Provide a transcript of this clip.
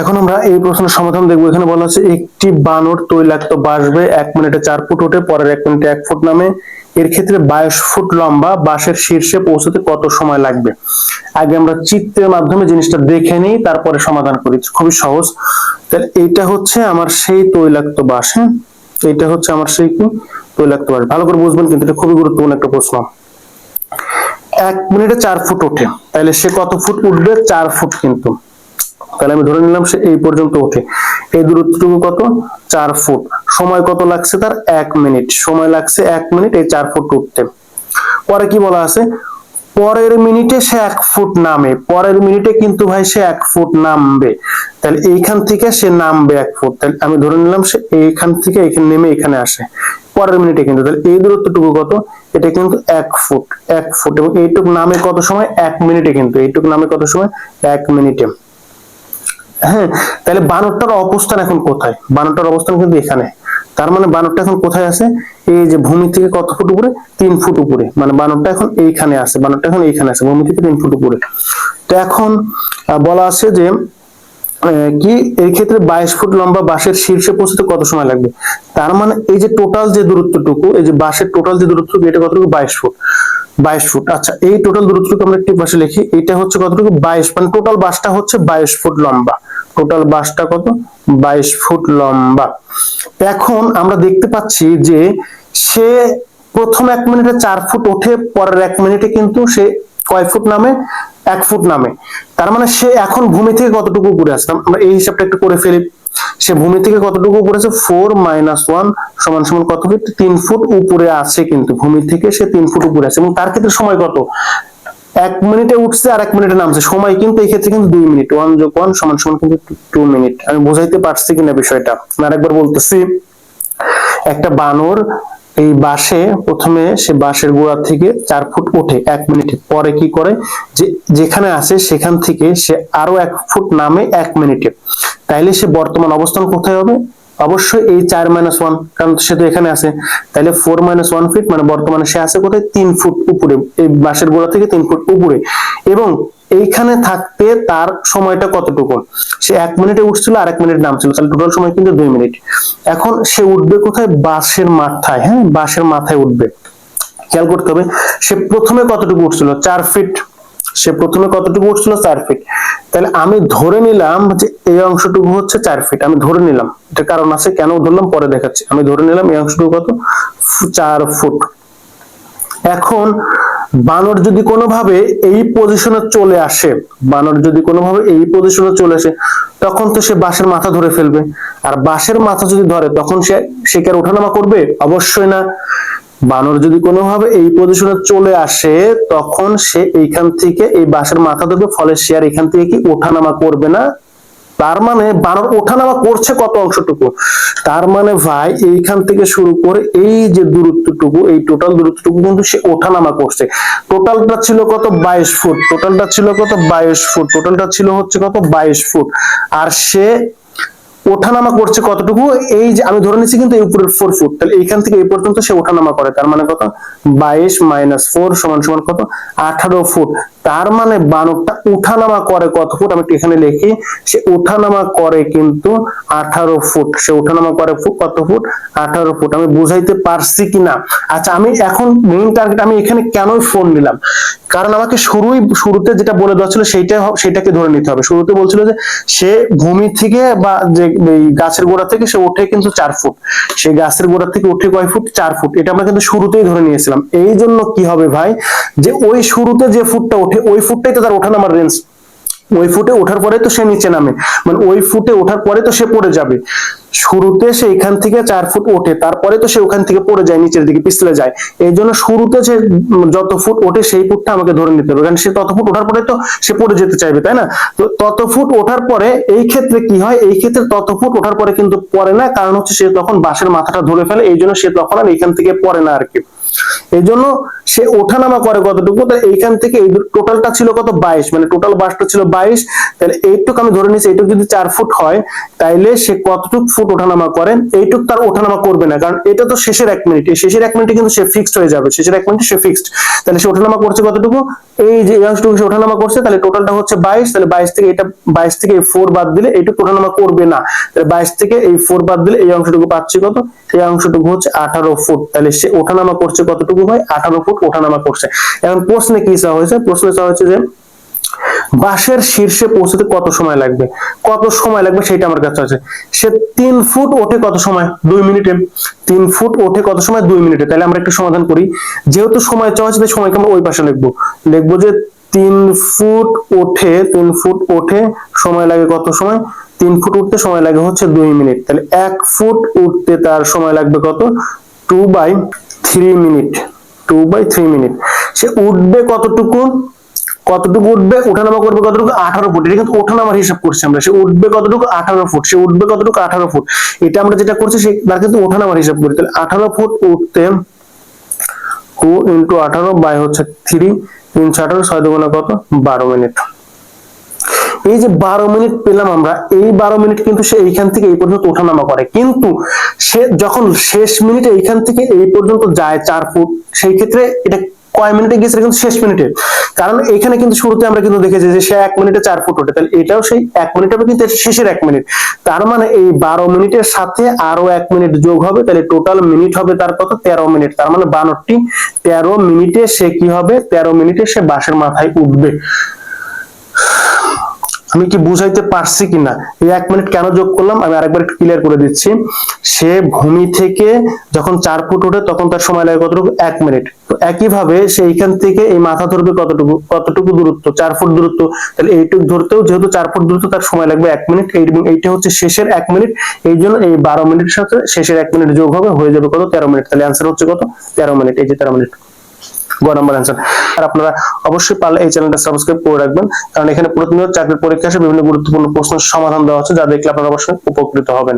এখন আমরা এই প্রশ্নের সমাধান দেখব। এখানে বলা আছে, একটি বানর তৈলাক্ত বাসবে এক মিনিটে চার ফুট ওঠে পরের এক মিনিটে এক ফুট নামে। এর ক্ষেত্রে বাইশ ফুট লম্বা, বাঁশের শীর্ষে পৌঁছতে কত সময় লাগবে? আগে আমরা চিত্রের মাধ্যমে জিনিসটা দেখে নিই, তারপরে সমাধান করি। খুবই সহজ। তাহলে এইটা হচ্ছে আমার সেই তৈলাক্ত বাস হ্যাঁ? এইটা হচ্ছে আমার সেই কি? তৈলাক্ত বাস ভালো করে বুঝবেন কিন্তু এটা খুবই গুরুত্বপূর্ণ একটা প্রশ্ন। এক মিনিটে চার ফুট ওঠে। তাহলে সে কত ফুট উঠবে? চার ফুট কিন্তু। তাহলে আমি ধরে নিলাম সে এই পর্যন্ত ওঠে। এই দূরত্বটুকু কত? চার ফুট। সময় কত লাগছে তার? এক মিনিট। সময় লাগছে এক মিনিট, এই চার ফুট উঠতে। পরে কি বলা আছে? পরের মিনিটে সে এক ফুট নামে। পরের মিনিটে কিন্তু ভাই সে এক ফুট নামবে। তাহলে এইখান থেকে সে নামবে এক ফুট। তাহলে আমি ধরে নিলাম সে এইখান থেকে এখানে নেমে এখানে আসে। পরের মিনিটে কিন্তু। তাহলে এই দূরত্বটুকু কত? এটা কিন্তু এক ফুট। এক ফুট। এবং এইটুক নামে কত সময়? এক মিনিটে কিন্তু। এইটুক নামে কত সময়? এক মিনিটে। হ্যাঁ তাহলে বানরটার অবস্থান এখন কোথায়? বানরটার অবস্থান কিন্তু এখানে। তার মানে বানরটা এখন কোথায় আছে? এই যে ভূমি থেকে কত ফুট উপরে? তিন ফুট উপরে। মানে বানরটা এখন এইখানে আছে। বানরটা এখন এইখানে আছে, ভূমি থেকে তিন ফুট উপরে। তো এখন বলা আছে যে কি এই ক্ষেত্রে বাইশ ফুট লম্বা বাঁশের শীর্ষে পৌঁছতে কত সময় লাগবে? তার মানে এই যে টোটাল যে দূরত্বটুকু, এই যে বাঁশের টোটাল যে দূরত্বটুকু, এটা কতটুকু? বাইশ ফুট। বাইশ ফুট। আচ্ছা এই টোটাল দূরত্বটুকু আমরা একটি পাশে লিখি। এটা হচ্ছে কতটুকু? বাইশ মানে টোটাল বাসটা হচ্ছে বাইশ ফুট লম্বা। টোটাল বাসটা কত? বাইশ ফুট লম্বা। এখন আমরা দেখতে পাচ্ছি যে সে প্রথম এক মিনিটে চার ফুট ওঠে, পরের এক মিনিটে কিন্তু সে কয় ফুট নামে? এক ফুট নামে। তার মানে সে এখন ভূমি থেকে কতটুকু উপরে আসলাম আমরা এই হিসাবটা একটু করে ফেলি। সে ভূমি থেকে কতটুকু উপরে আছে? ফোর মাইনাস ওয়ান সমান সমান কত ফিট? তিন ফুট উপরে আছে কিন্তু। ভূমি থেকে সে তিন ফুট উপরে আছে। এবং তার ক্ষেত্রে সময় কত? এক মিনিটে উঠছে আর এক মিনিটে নামছে। সময় কিন্তু এই ক্ষেত্রে কিন্তু দুই মিনিট। ওয়ান যোগ ওয়ান সমান সমান কিন্তু টু মিনিট আমি বোঝাইতে পারছি কিনা বিষয়টা? আরেকবার বলতেছি, একটা বানর এই বাঁশে প্রথমে সে বাঁশের গোড়া থেকে চার ফুট ওঠে এক মিনিটে। পরে কি করে? যে, যেখানে আছে সেখান থেকে সে আরও এক ফুট নামে এক মিনিটে। তাইলে সে বর্তমান অবস্থান কোথায় হবে? অবশ্যই এই চার মাইনাস ওয়ান কারণ সে তো এখানে আছে। তাহলে ফোর মাইনাস ওয়ান ফিট মানে বর্তমানে সে আছে কোথায়? তিন ফুট উপরে, এই বাঁশের গোড়া থেকে তিন ফুট উপরে। এবং এইখানে থাকতে তার সময়টা কতটুকু? সে এক মিনিটে উঠছিল আর এক মিনিট নামছিল। তাহলে টোটাল সময় কিন্তু দুই মিনিট এখন সে উঠবে কোথায়? বাঁশের মাথায় হ্যাঁ? বাঁশের মাথায় উঠবে। খেয়াল করতে হবে, সে প্রথমে কতটুকু উঠছিল? চার ফিট সে প্রথমে কতটুকু উঠছিল? চার ফিট তাহলে আমি ধরে নিলাম যে এই অংশটুকু হচ্ছে চার ফিট আমি ধরে নিলাম। এটা কারণ আছে, কেন ধরলাম? পরে দেখাচ্ছি। আমি ধরে নিলাম এই অংশটুকু কত? চার ফুট এখন বানর যদি কোনোভাবে এই পজিশনে চলে আসে, বানর যদি কোনোভাবে এই পজিশনে চলে আসে, তখন তো সে বাঁশের মাথা ধরে ফেলবে। আর বাঁশের মাথা যদি ধরে, তখন সে কি ওঠানামা করবে? অবশ্যই না। বানর যদি কোনোভাবে এই পজিশনে চলে আসে, তখন সে এইখান থেকে এই বাঁশের মাথা ধরবে ফলে সে আর এখান থেকে কি ওঠানামা করবে না? তার মানে বানর ওঠানামা করছে কত অংশটুকু? তার মানে ভাই, এইখান থেকে শুরু করে এই যে দূরত্বটুকু, এই টোটাল দূরত্বটুকু কিন্তু সে ওঠানামা করছে। টোটালটা ছিল কত বাইশ ফুট? টোটালটা ছিল কত বাইশ ফুট? টোটালটা ছিল হচ্ছে কত বাইশ ফুট? আর সে ওঠানামা করছে কতটুকু? এই যে আমি ধরে নিচ্ছি কিন্তু এই উপরের ফোর ফুট তাহলে এইখান থেকে এই পর্যন্ত সে ওঠানামা করে। তার মানে কত? বাইশ মাইনাস ফোর সমান সমান কত? আঠারো ফুট তার মানে বানরটা উঠানামা করে কত ফুট আমি এখানে লিখি। সে ওঠানামা করে কিন্তু আঠারো ফুট সে ওঠানামা করে কত ফুট আঠারো ফুট আমি বুঝাইতে পারছি কিনা? আচ্ছা আমি এখন মেইন টার্গেট আমি এখানে কেন ফোন নিলাম? কারণ আমাকে শুরুই, শুরুতে যেটা বলে দেওয়া ছিল সেইটা সেটাকে ধরে নিতে হবে। শুরুতে বলছিল যে সে ভূমি থেকে বা যে গাছের গোড়া থেকে সে ওঠে কিন্তু চার ফুট। সেই গাছের গোড়া থেকে উঠে কয় ফুট? চার ফুট। এটা আমরা কিন্তু শুরুতেই ধরে নিয়েছিলাম। এই জন্য কি হবে ভাই? যে ওই শুরুতে যে ফুটটা ওঠে, ওই ফুটটাই তো তার ওঠানামার রেঞ্জ ওই ফুটে ওঠার পরে তো সে নিচে নামে। মানে ওই ফুটে ওঠার পরে তো সে পড়ে যাবে। শুরুতে সে এখান থেকে চার ফুট ওঠে, তারপরে তো সে ওখান থেকে পড়ে যায়, নিচের দিকে পিছলে যায়। এই জন্য শুরুতে যে যত ফুট ওঠে সেই ফুটটা আমাকে ধরে নিতে হবে, কারণ সে তত ফুট ওঠার পরে তো সে পড়ে যেতে চাইবে, তাই না? তো তত ফুট ওঠার পরে এই ক্ষেত্রে কি হয়? এই ক্ষেত্রে তত ফুট ওঠার পরে কিন্তু পড়ে না, কারণ হচ্ছে সে তখন বাঁশের মাথাটা ধরে ফেলে, এই জন্য সে তখন আর এখান থেকে পড়ে না আর কি এই জন্য সে ওঠানামা করে কতটুকু? তাহলে এইখান থেকে এই টোটালটা ছিল কত? বাইশ। মানে টোটাল বাসটা ছিল বাইশ। তাহলে এইটুকু আমি ধরে নিচ্ছি এইটুকু যদি চার ফুট হয়, তাইলে সে কতটুক ফুট ওঠানামা করে? এইটুক তার ওঠানামা করবে না, কারণ এটা তো শেষের এক মিনিট এই শেষের এক মিনিটে কিন্তু সে ফিক্সড হয়ে যাবে। শেষের এক মিনিটে সে ফিক্সড তাহলে সে ওঠানামা করছে কতটুকু? এই যে অংশটুকু সে ওঠানামা করছে, তাহলে টোটালটা হচ্ছে বাইশ। তাহলে বাইশ থেকে এটা বাইশ থেকে এই ফোর বাদ দিলে এইটুকু ওঠানামা করবে না। তাহলে বাইশ থেকে এই ফোর বাদ দিলে এই অংশটুকু পাচ্ছি কত? এই অংশটুকু হচ্ছে আঠারো ফুট। তাহলে সে ওঠানামা করছে কতটুকু হয় আঠারো ফুট। ওঠানামা করছে। এখন প্রশ্নে কি চাওয়া হয়েছে? প্রশ্নে চাওয়া হয়েছে যে, বাঁশের শীর্ষে পৌঁছতে কত সময় লাগবে? কত সময় লাগবে সেটা আমার কাছে আছে। সে তিন ফুট ওঠে কত সময়? দুই মিনিটে। তিন ফুট ওঠে কত সময়? দুই মিনিটে। তাহলে আমরা একটু সমাধান করি। যেহেতু সময় চাওয়া তাই সময়কে আমরা ওই পাশে লিখব। লিখব যে, তিন ফুট ওঠে, তিন ফুট ওঠে সময় লাগে কত সময়? তিন ফুট উঠতে সময় লাগে হচ্ছে দুই মিনিট। তাহলে এক ফুট উঠতে তার সময় লাগবে কত? Two by three minute. Two by three minute সে উঠবে কতটুকু? কতটুকু উঠবে? ওঠানামা করবে কতটুকু? আঠারো ফুট। এটা কিন্তু ওঠানামার হিসাব করছি আমরা। সে উঠবে কতটুকু? আঠারো ফুট। সে উঠবে কতটুকু? আঠারো ফুট। এটা আমরা যেটা করছি, সে তার কিন্তু ওঠানামার হিসাব করি। তাহলে আঠারো ফুট উঠতে টু ইন্টু আঠারো বাই হচ্ছে থ্রি আঠারো, ছয় দুগুণা কত? বারো মিনিট। এই যে বারো মিনিট পেলাম আমরা, এই বারো মিনিট কিন্তু সে এইখান থেকে এই পর্যন্ত ওঠানামা করে। কিন্তু সে যখন শেষ মিনিটে এইখান থেকে এই পর্যন্ত যায় চার ফুট, সেই ক্ষেত্রে এটা কয় মিনিটে গেছে কিন্তু শেষ মিনিটে? কারণ এখানে কিন্তু শুরুতে আমরা কিন্তু দেখেছি যে সে এক মিনিটে চার ফুট ওঠে। তাহলে এটাও সেই এক মিনিট হবে কিন্তু শেষের এক মিনিট। তার মানে এই বারো মিনিটের সাথে আরও এক মিনিট যোগ হবে, তাহলে টোটাল মিনিট হবে তার কত? তেরো মিনিট। তার মানে বানরটি তেরো মিনিটে সে কি হবে? তেরো মিনিটে সে বাসের মাথায় উঠবে। আমি কি বুঝাইতে পারছি কিনা? এই এক মিনিট কেন যোগ করলাম? আমি আরেকবার ক্লিয়ার করে দিচ্ছি। সে ভূমি থেকে যখন চার ফুট ওঠে, তখন তার সময় লাগে কতটুকু? এক মিনিট। তো একইভাবে সে এইখান থেকে এই মাথা ধরবে কতটুকু? কতটুকু দূরত্ব? চার ফুট দূরত্ব। তাহলে এইটুকু ধরতেও যেহেতু চার ফুট দূরত্ব, তার সময় লাগবে এক মিনিট। এই এইটা হচ্ছে শেষের এক মিনিট। এই জন্য এই বারো মিনিটের সাথে শেষের এক মিনিট যোগ হবে, হয়ে যাবে কত? তেরো মিনিট। তাহলে অ্যান্সার হচ্ছে কত? তেরো মিনিট। এই যে তেরো মিনিট। নাম্বার অ্যান্সার আর আপনারা অবশ্যই পারলে এই চ্যানেলটা সাবস্ক্রাইব করে রাখবেন, কারণ এখানে প্রতিনিয়ত চাকরির পরীক্ষা বিভিন্ন গুরুত্বপূর্ণ প্রশ্নের সমাধান দেওয়া হচ্ছে, যা দেখলে আপনারা অবশ্যই উপকৃত হবেন।